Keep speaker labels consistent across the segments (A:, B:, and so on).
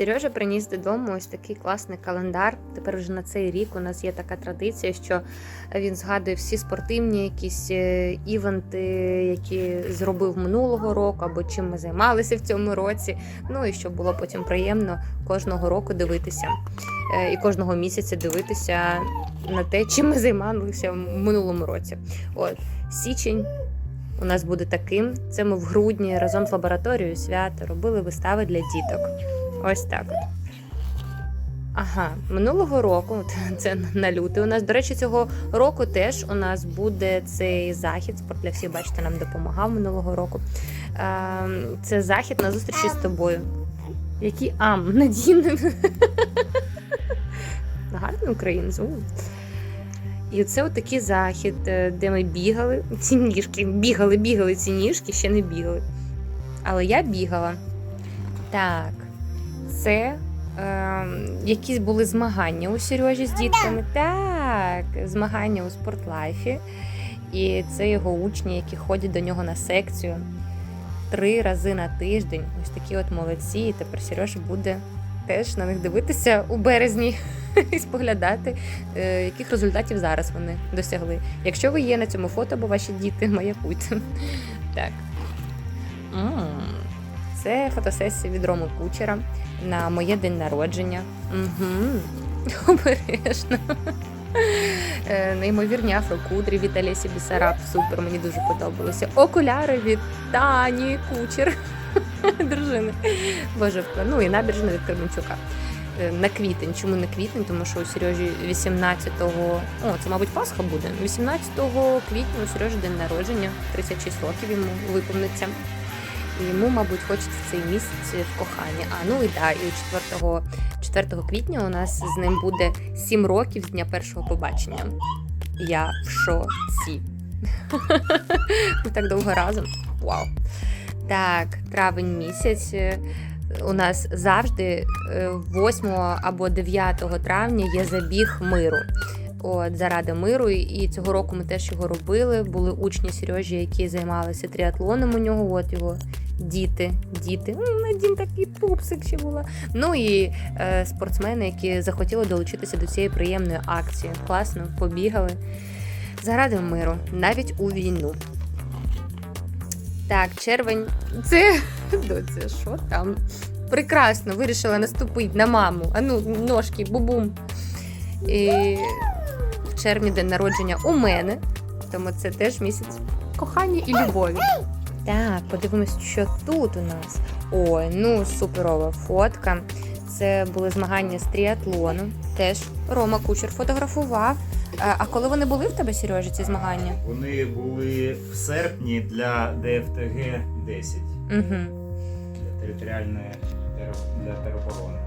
A: Сережа приніс додому ось такий класний календар. Тепер вже на цей рік у нас є така традиція, що він згадує всі спортивні якісь е, івенти, які зробив минулого року, або чим ми займалися в цьому році. Ну і щоб було потім приємно кожного року дивитися е, і кожного місяця дивитися на те, чим ми займалися в минулому році. От січень. У нас буде таким. Це ми в грудні разом з лабораторією свято робили вистави для діток. Ось так. Ага, минулого року, це на лютий. У нас, до речі, цього року теж у нас буде цей захід. Спорт для всіх, бачите, нам допомагав минулого року. Це захід на зустрічі з тобою. Який ам, надійний. Гарний українець. І це отакий захід, е, де ми бігали. Ці ніжки, бігали, бігали ці ніжки, ще не бігали. Але я бігала. Так, це е, якісь були змагання у Сережі з дітками. Так, змагання у спортлайфі. І це його учні, які ходять до нього на секцію три рази на тиждень. Ось такі от молодці. І тепер Сережа буде теж на них дивитися у березні і споглядати, е, яких результатів зараз вони досягли. Якщо ви є на цьому фото, або ваші діти, маякуйте. Так. Це фотосесія від Роми Кучера на моє день народження. Угу. Обережно. Е, Неймовірні афрокудрі від Олесі Бісараб. Супер, мені дуже подобалося. Окуляри від Тані Кучер. Дружини. Боже, ну і набережна від Кременчука. Е, На квітень. Чому на квітень? Тому що у Сережі 18-го, о, це, мабуть, Пасха буде. 18 квітня у Сережі день народження, 36 років йому виповниться. Йому, мабуть, хочеться цей місяць в коханні. А ну і да, і 4, 4 квітня у нас з ним буде 7 років з дня першого побачення. Я в шоці. Так довго разом. Вау. Так, травень місяць. Е, У нас завжди е, 8 або 9 травня є забіг миру. От, заради миру, і цього року ми теж його робили. Були учні Сережі, які займалися тріатлоном у нього. От його діти, діти. М, Надін такий пупсик ще була. Ну і е, спортсмени, які захотіли долучитися до цієї приємної акції. Класно, побігали. Заради миру, навіть у війну. Так, червень. Це доця, що там? Прекрасно, вирішила наступити на маму. Ану, ножки, бубум. І в червні день народження у мене. Тому це теж місяць кохання і любові. Так, подивимось, що тут у нас. Ой, ну суперова фотка. Це були змагання з тріатлону. Теж Рома Кучер фотографував. А а коли вони були в тебе, Сережа, ці змагання?
B: Вони були в серпні для ДФТГ 10
A: Угу.
B: для територіальної для тероборони.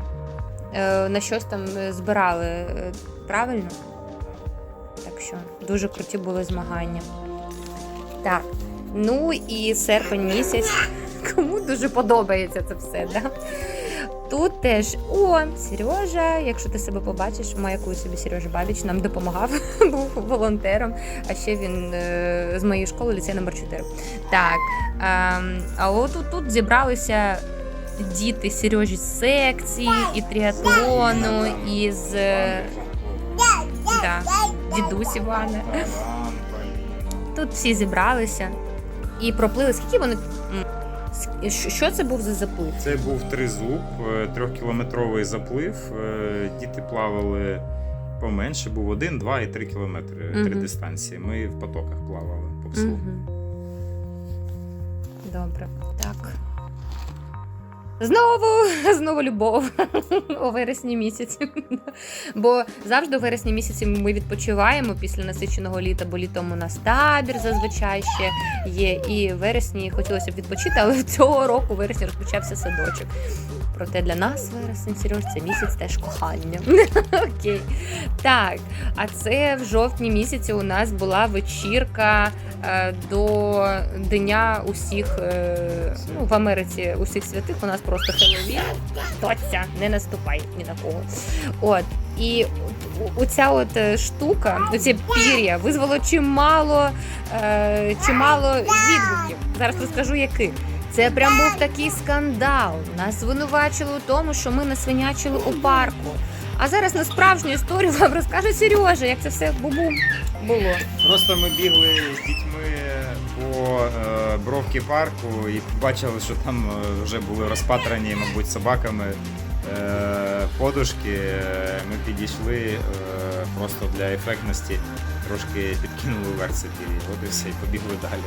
A: Е, на щось там е, збирали е, правильно? Що дуже круті були змагання. Так. Ну і серпень місяць. Кому дуже подобається це все, да? Тут теж о, Сережа, якщо ти себе побачиш, маякуй собі Сережа Бабіч нам допомагав, був волонтером. А ще він е, з моєї школи ліцей номер 4. Так. ем, а от тут, тут зібралися діти Сережі з секції, і тріатлону, і з да, дідусь Івана. Тут всі зібралися і проплили. Скільки вони. що- це був за заплив?
B: Це був тризуб, е, трьохкілометровий заплив. Е, Діти плавали поменше, був один, два і три кілометри. Три дистанції. Ми в потоках плавали по пслу.
A: Мгм. Добре, так. Знову, знову любов у вересні місяці. Бо завжди у вересні місяці ми відпочиваємо після насиченого літа, бо літом у нас табір зазвичай ще є. І в вересні хотілося б відпочити, але цього року у вересні розпочався садочок. Проте для нас вересень, Сереж, це місяць теж кохання. Окей. Так, а це в жовтні місяці у нас була вечірка е, до Дня усіх е, ну, в Америці усіх святих. У нас просто Хеллоуін. Доця, не наступай ні на кого. От. І оця от е, штука, оце пір'я визвало чимало, чимало відгуків. Зараз розкажу, яких. Це прям був такий скандал. Нас звинувачили у тому, що ми насвинячили у парку. А зараз на справжню історію вам розкаже Сережа, як це все бубу було.
B: Просто ми бігли з дітьми по е, бровки парку і побачили, що там е, вже були розпатрані, мабуть, собаками е, подушки. Ми підійшли е, просто для ефектності, трошки підкинули собі, от і все, і побігли далі.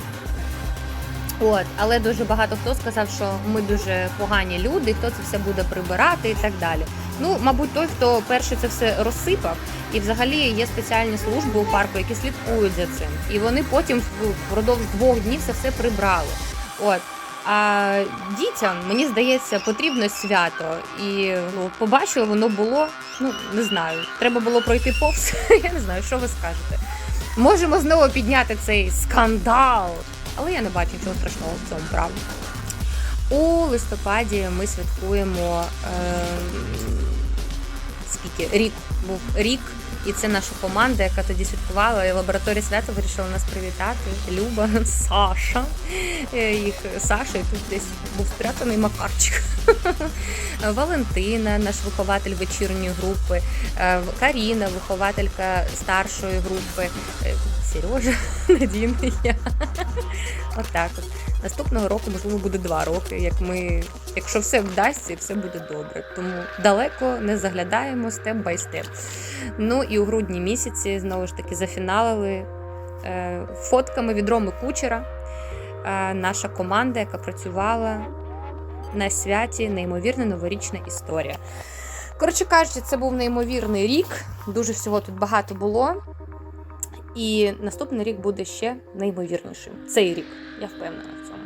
A: От, але дуже багато хто сказав, що ми дуже погані люди, хто це все буде прибирати і так далі. Ну, мабуть, той, хто перший це все розсипав, і взагалі є спеціальні служби у парку, які слідкують за цим. І вони потім впродовж двох днів це все прибрали. От. А дітям, мені здається, потрібно свято. І ну, побачили, воно було, ну не знаю, треба було пройти повз. Я не знаю, що ви скажете. Можемо знову підняти цей скандал. Але я не бачу нічого страшного в цьому, правда. У листопаді ми святкуємо е, скільки? Рік був рік, і це наша команда, яка тоді святкувала. І лабораторія свята вирішила нас привітати. Люба, Саша. Е, Їх Саша, і тут десь був спрятаний Макарчик. Валентина, наш вихователь вечірньої групи, е, Каріна, вихователька старшої групи, е, Сережа, Надіна, я. Отак от. Наступного року, можливо, буде два роки, як ми, якщо все вдасться, все буде добре. Тому далеко не заглядаємо степ бай степ. Ну і у грудні місяці знову ж таки зафіналили е, фотками від Роми Кучера. Е, наша команда, яка працювала на святі, неймовірна новорічна історія. Коротше кажучи, це був неймовірний рік. Дуже всього тут багато було. І наступний рік буде ще неймовірнішим. Цей рік, я впевнена в цьому.